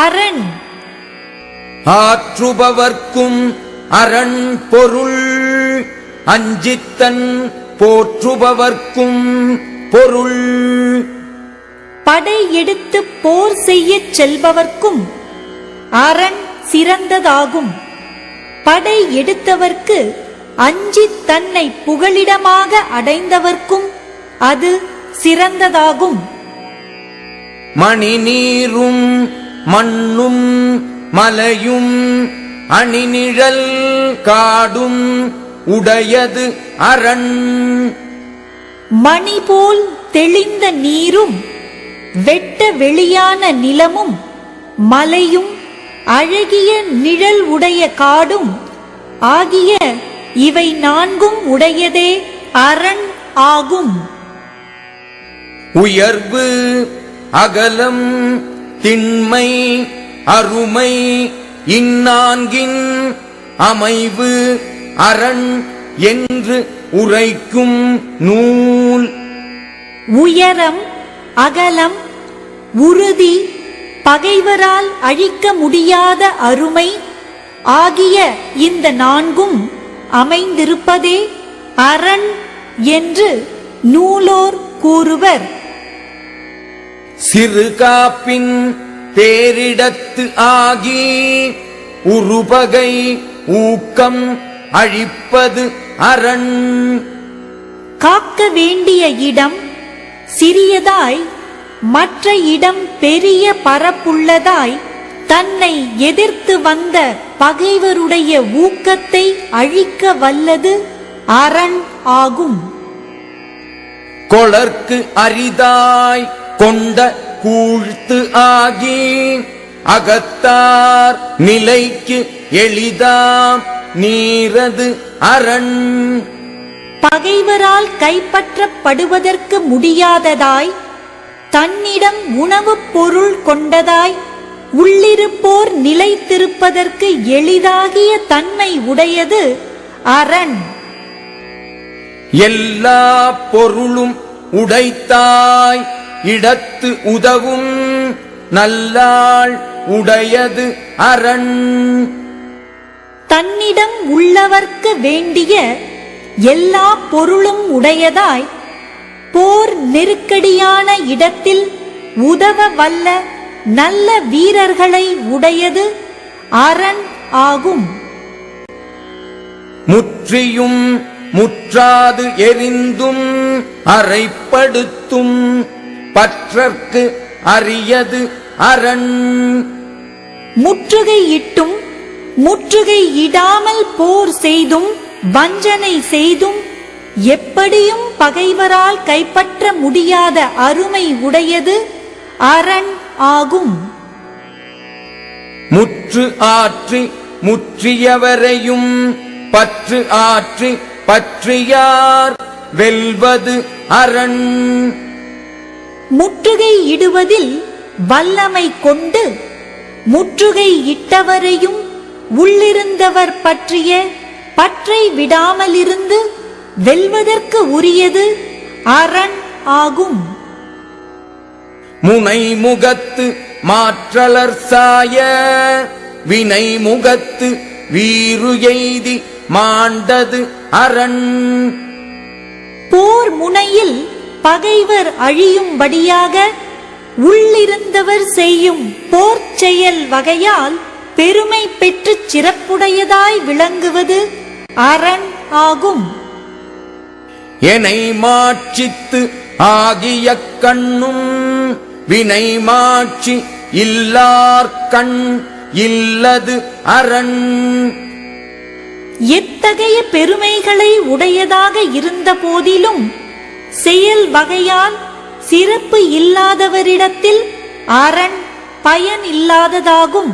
அரண். ஆற்றுபவர்க்கும் அரண் பொருள் அஞ்சித்தன் போற்றுபவர்க்கும் பொருள். படை எடுத்து போர் செய்யச் செல்பவர்க்கும் அரண் சிறந்ததாகும். படை எடுத்தவர்க்கு அஞ்சித் தன்னை புகலிடமாக அடைந்தவர்க்கும் அது சிறந்ததாகும். மணி நீரும் மண்ணும் மலையும் அணிநிழல் காடும் உடையது அரண். மணி போல் தெளிந்த நீரும் வெட்ட வெளியான நிலமும் மலையும் அழகிய நிழல் உடைய காடும் ஆகிய இவை நான்கும் உடையதே அரண் ஆகும். உயர்வு அகலம் திண்மை அருமை இந்நான்கின் அமைவு அரண் என்று உரைக்கும் நூல். உயரம் அகலம் உறுதி பகைவரால் அழிக்க முடியாத அருமை ஆகிய இந்த நான்கும் அமைந்திருப்பதே அரண் என்று நூலோர் கூறுவர். சிறு காப்பின் பேரிடத்து ஆகி உருபகை ஊக்கம் அழிப்பது அரண். காக்க வேண்டிய இடம் சிறியதாய் மற்ற இடம் பெரிய பரப்புள்ளதாய் தன்னை எதிர்த்து வந்த பகைவருடைய ஊக்கத்தை அழிக்க வல்லது அரண் ஆகும். கொளர்க்கு அரிதாய் கொண்ட கூழ்த்து ஆகி அகத்தார் நிலைக்கு எளிதாம். நீரது அரண். பகைவரால் கைப்பற்றப்படுவதற்கு முடியாததாய் தன்னிடம் உணவுப் பொருள் கொண்டதாய் உள்ளிருப்போர் நிலைத்திருப்பதற்கு எளிதாகிய தன்மை உடையது அரண். எல்லா பொருளும் உடைத்தாய். இடத்து உதவும் நல்லாள் உடையது அரண். தன்னிடம் உள்ளவர்க்கு வேண்டிய எல்லா பொருளும் உடையதாய் போர் நெருக்கடியான இடத்தில் உதவ வல்ல நல்ல வீரர்களை உடையது அரண் ஆகும். முற்றியும் முற்றாது எரிந்தும் அறைப்படுத்தும் பற்றற்கு அரியது அரண். முற்றுகையிட்டும் முற்றுகை இடாமல் போர் செய்தும் வஞ்சனை செய்தும் எப்படியும் பகைவரால் கைப்பற்ற முடியாத அருமை உடையது அரண் ஆகும். முற்று ஆற்றி முற்றியவரையும் பற்று ஆற்றி பற்றியார் வெல்வது அரண். முற்றுகை இடுவதில் வல்லமை கொண்டு முற்றுகை இட்டவரையும் உள்ளிருந்தவர் பற்றிய பற்றை விடாமலிருந்து வெல்வதற்கு உரியது அரண் ஆகும். முனை முகத்து மாற்றலர் சாய வினை முகத்து வீறு எய்தி மாண்டது அரண். போர் முனையில் பகைவர் அழியும்படியாக உள்ளிருந்தவர் செய்யும் போர்ச் செயல் வகையால் பெருமை பெற்றுச் சிறப்புடையதாய் விளங்குவது அரண் ஆகும். எனை மாட்சித்து ஆகிய கண்ணும் வினை மாட்சி இல்லார் கண் இல்லது அரண். எத்தகைய பெருமைகளை உடையதாக இருந்த போதிலும் செயல் வகையால் சிறப்பு இல்லாதவரிடத்தில் அரண் பயன் இல்லாததாகும்.